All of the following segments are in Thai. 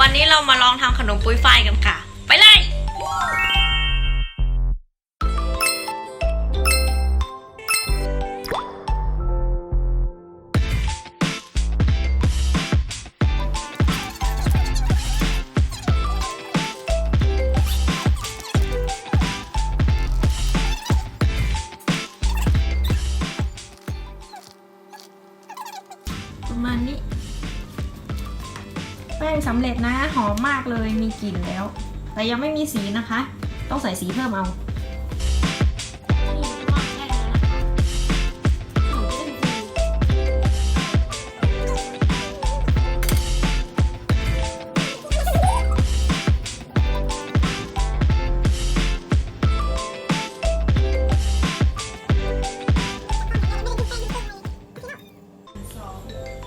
วันนี้เรามาลองทำขนมปุ้ยฝ้ายกันค่ะ ไปเลยำเร็จนะ หอมมากเลยมีกลิ่นแล้ว แต่ยังไม่มีสีนะคะ ต้องใส่สีเพิ่มเอา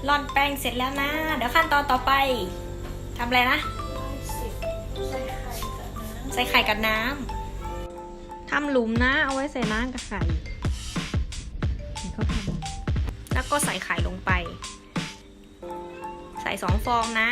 ร่อนแป้งเสร็จแล้วนะ เดี๋ยวขั้นตอนต่อไป ทำอะไรนะ ใส่ไข่กับน้ำทำหลุมนะ เอาไว้ใส่น้ำกับไข่นี่เขาทำแล้วก็ใส่ไข่ลงไป ใส่สองฟองนะ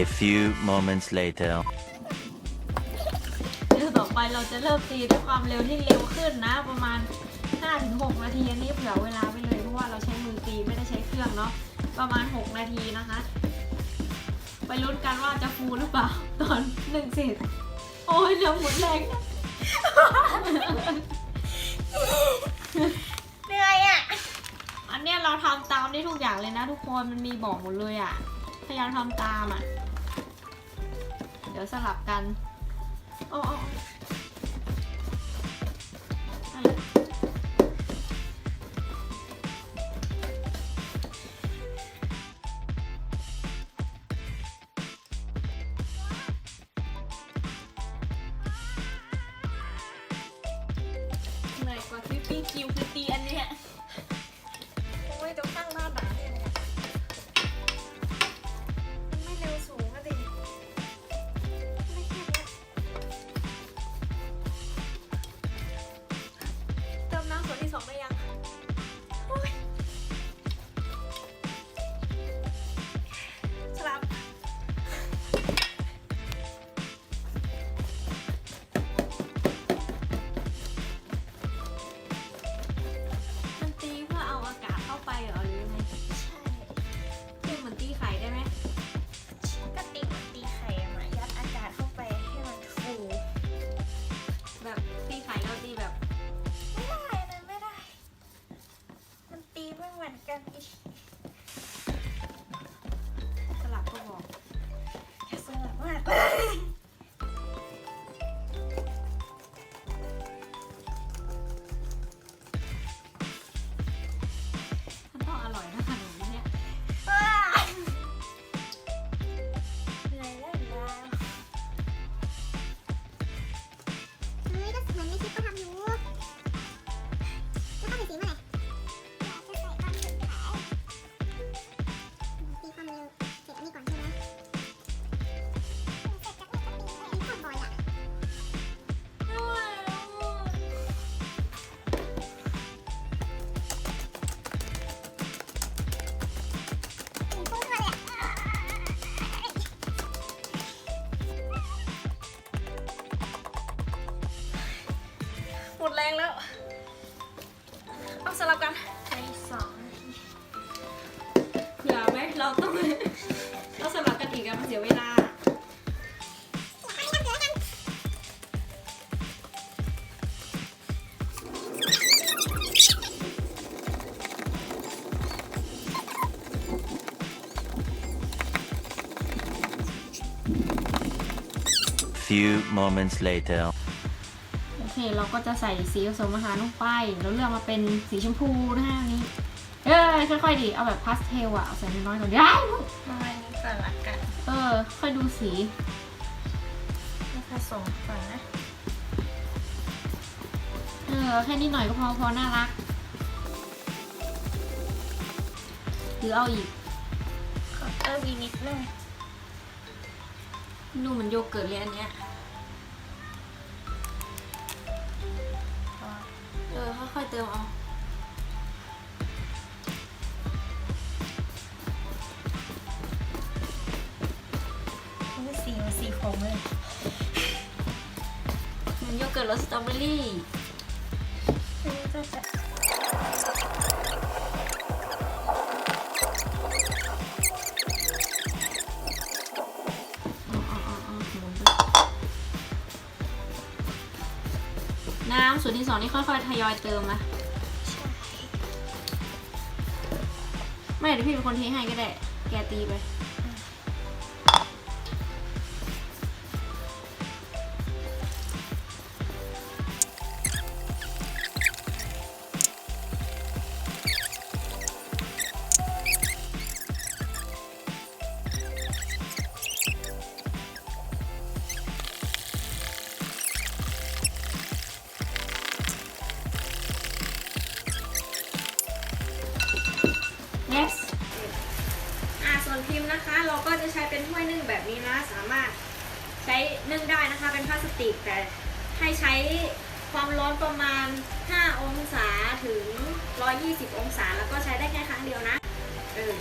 A few moments later. เดี๋ยวต่อไปเราจะเริ่มตีด้วยความเร็วที่เร็วขึ้นนะ ประมาณ 5-6 นาทีอันนี้เผื่อเวลาไว้เลยเพราะว่าเราใช้มือตีไม่ได้ใช้เครื่องเนาะประมาณ 6 นาทีนะคะ ไปลุ้นกันว่าจะฟูหรือเปล่า ตอนหนึ่งเสร็จโอ้ยเรือหมุนแรงเหนื่อยอะ อันเนี้ยเราทำตามได้ทุกอย่างเลยนะทุกคนมันมีบอกหมดเลยอะ่ะ พยายามทำตามอะ่ะเดี๋ยวสลับกันโอ้โอ้นั่นแหละเหนื่อยกว่าที่พี่คิวคือตีอันเนี้ย หมดแรงแล้ว เอาสลับกันใช้สองอย่าไหมเราต้อง เราสลับกันอีกอะมันเสียเวลา Few moments later. โอเคเราก็จะใส่สีผสมอาหารลงไปแล้วเลือกมาเป็นสีชมพูนะคะอันนี้ เอ้ยค่อยๆดิเอาแบบพาสเทลอะเอาใส่น้อยๆก่อนได้มาอันนี้ก่อนละกันเออ ค่อยดูสีแล้วผสมก่อนนะ เออ แค่นี้หน่อยก็พอพอน่ารัก หรือเอาอีกขอเติมอีกนิดนึงดูเหมือนโยเกิร์ตเลยอันเนี้ย เออค่อยๆเติมเอานี่สีมันสีผมเลยเหมือนโยเกิร์ตรสสตรอเบอรี่ น้ำส่วนที่สองนี่ค่อยๆทยอยเติมนะใช่ไม่เดี๋ยวพี่เป็นคนเทให้ก็ได้ แกตีไป นะคะ เราก็จะใช้เป็นถ้วยนึ่งแบบนี้นะ สามารถใช้นึ่งได้นะคะ เป็นพลาสติกแต่ให้ใช้ความร้อนประมาณ 5 องศาถึง 120 องศา แล้วก็ใช้ได้แค่ครั้งเดียวนะ เออ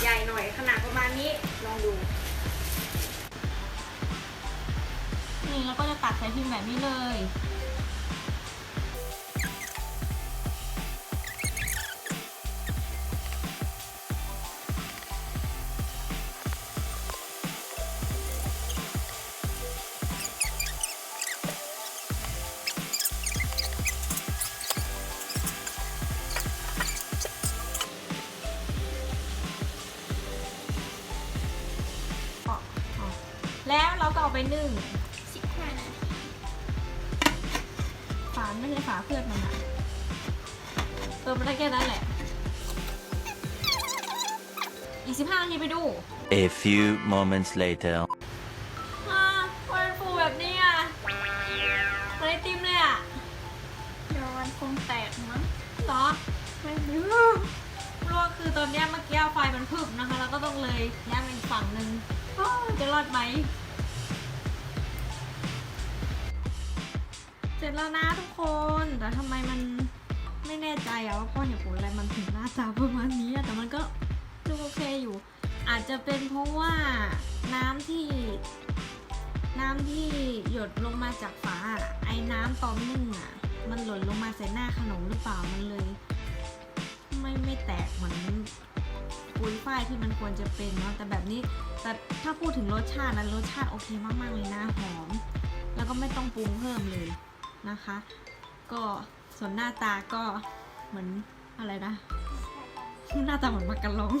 ใหญ่หน่อยขนาดประมาณนี้ลองดูนี่เราก็จะตัดใส่พิมพ์แบบนี้เลย ไปนึ่งสิบห้านาทีฝาไม่ใช่ฝาเพื่อนมันอะเติมไปได้แค่นั้นแหละ อีกสิบห้านาทีไปดู A few moments later. อ่าวันฟูแบบนี้อะเหมือนไอติมเลยอะเดี๋ยวมันคงแตกมั้งเหรอไม่รู้เพราะว่าคือตอนเนี้ยเมื่อกี้ไฟมันพึบนะคะ แล้วก็ต้องเลยย้ายไปอีกฝั่งหนึ่งโอ้ยจะรอดไหม เสร็จแล้วนะทุกคน แต่ทำไมมันไม่แน่ใจอะว่าพ่อเหตุผลอะไรมันถึงหน้าตาประมาณนี้อะแต่มันก็ดูโอเคอยู่ อาจจะเป็นเพราะว่าน้ำที่ น้ำที่หยดลงมาจากฝาไอ้น้ำตอนนึ่งอะมันหล่นลงมาใส่หน้าขนมหรือเปล่ามันเลย ไม่ไม่แตกเหมือนปุยฝ้ายที่มันควรจะเป็นเนาะแต่แบบนี้แต่ถ้าพูดถึงรสชาตินะรสชาติโอเคมากๆเลยนะหอม แล้วก็ไม่ต้องปรุงเพิ่มเลย นะคะ ก็ส่วนหน้าตาก็เหมือนอะไรนะ หน้าตาเหมือนมักกะลอง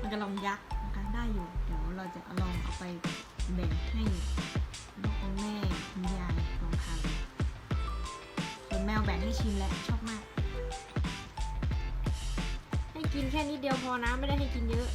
มักกะลองยักษ์นะคะได้อยู่ เดี๋ยวเราจะลองเอาไปแบ่งให้คุณแม่คุณยายลองทานเลยส่วนแมวแบ่งให้ชิมแล้วชอบมาก ให้กินแค่นิดเดียวพอนะไม่ได้ให้กินเยอะ